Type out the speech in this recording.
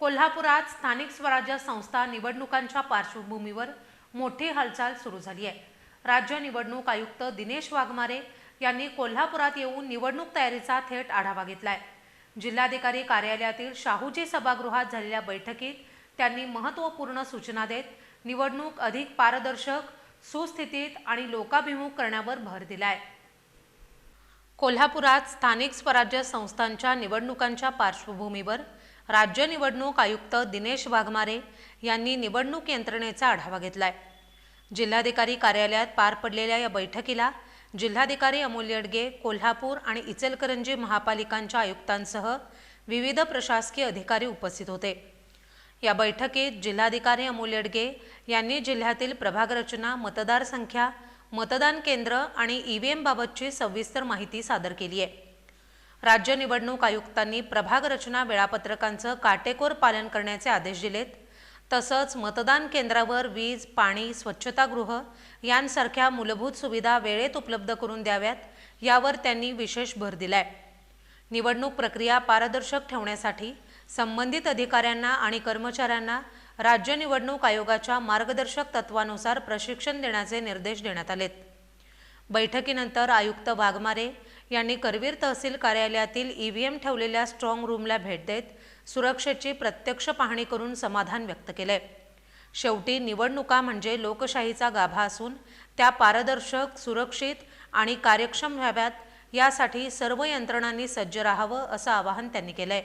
कोल्हापुरात स्थानिक स्वराज्य संस्था निवडणुकांच्या पार्श्वभूमीवर मोठी हालचाल सुरू झाली आहे. राज्य निवडणूक आयुक्त दिनेश वाघमारे यांनी कोल्हापुरात येऊन निवडणूक तयारीचा थेट आढावा घेतलाय. जिल्हाधिकारी कार्यालयातील शाहूजी सभागृहात झालेल्या बैठकीत त्यांनी महत्त्वपूर्ण सूचना देत निवडणूक अधिक पारदर्शक सुस्थितीत आणि लोकाभिमुख करण्यावर भर दिलाय. कोल्हापुरात स्थानिक स्वराज्य संस्थांच्या निवडणुकांच्या पार्श्वभूमीवर राज्य निवडणूक आयुक्त दिनेश वाघमारे यांनी निवडणूक यंत्रणेचा आढावा घेतलाय. जिल्हाधिकारी कार्यालयात पार पडलेल्या या बैठकीला जिल्हाधिकारी अमोल येडगे कोल्हापूर आणि इचलकरंजी महापालिकांच्या आयुक्तांसह विविध प्रशासकीय अधिकारी उपस्थित होते. या बैठकीत जिल्हाधिकारी अमोल येडगे यांनी जिल्ह्यातील प्रभागरचना मतदारसंख्या मतदान केंद्र आणि ई व्ही एमबाबतची सविस्तर माहिती सादर केली आहे. राज्य निवडणूक आयुक्तांनी प्रभाग रचना वेळापत्रकांचं काटेकोर पालन करण्याचे आदेश दिलेत. तसंच मतदान केंद्रावर वीज पाणी स्वच्छतागृह यांसारख्या मूलभूत सुविधा वेळेत उपलब्ध करून द्याव्यात यावर त्यांनी विशेष भर दिलाय. निवडणूक प्रक्रिया पारदर्शक ठेवण्यासाठी संबंधित अधिकाऱ्यांना आणि कर्मचाऱ्यांना राज्य निवडणूक आयोगाच्या मार्गदर्शक तत्वानुसार प्रशिक्षण देण्याचे निर्देश देण्यात आलेत. बैठकीनंतर आयुक्त वाघमारे यांनी करवीर तहसील कार्यालयातील ईव्हीएम ठेवलेल्या स्ट्रॉंग रूमला भेट देत सुरक्षेची प्रत्यक्ष पाहणी करून समाधान व्यक्त केले शेवटी निवडणुका म्हणजे लोकशाहीचा गाभा असून त्या पारदर्शक सुरक्षित आणि कार्यक्षम व्हाव्यात यासाठी सर्व यंत्रणांनी सज्ज राहावं असं आवाहन त्यांनी केलंय.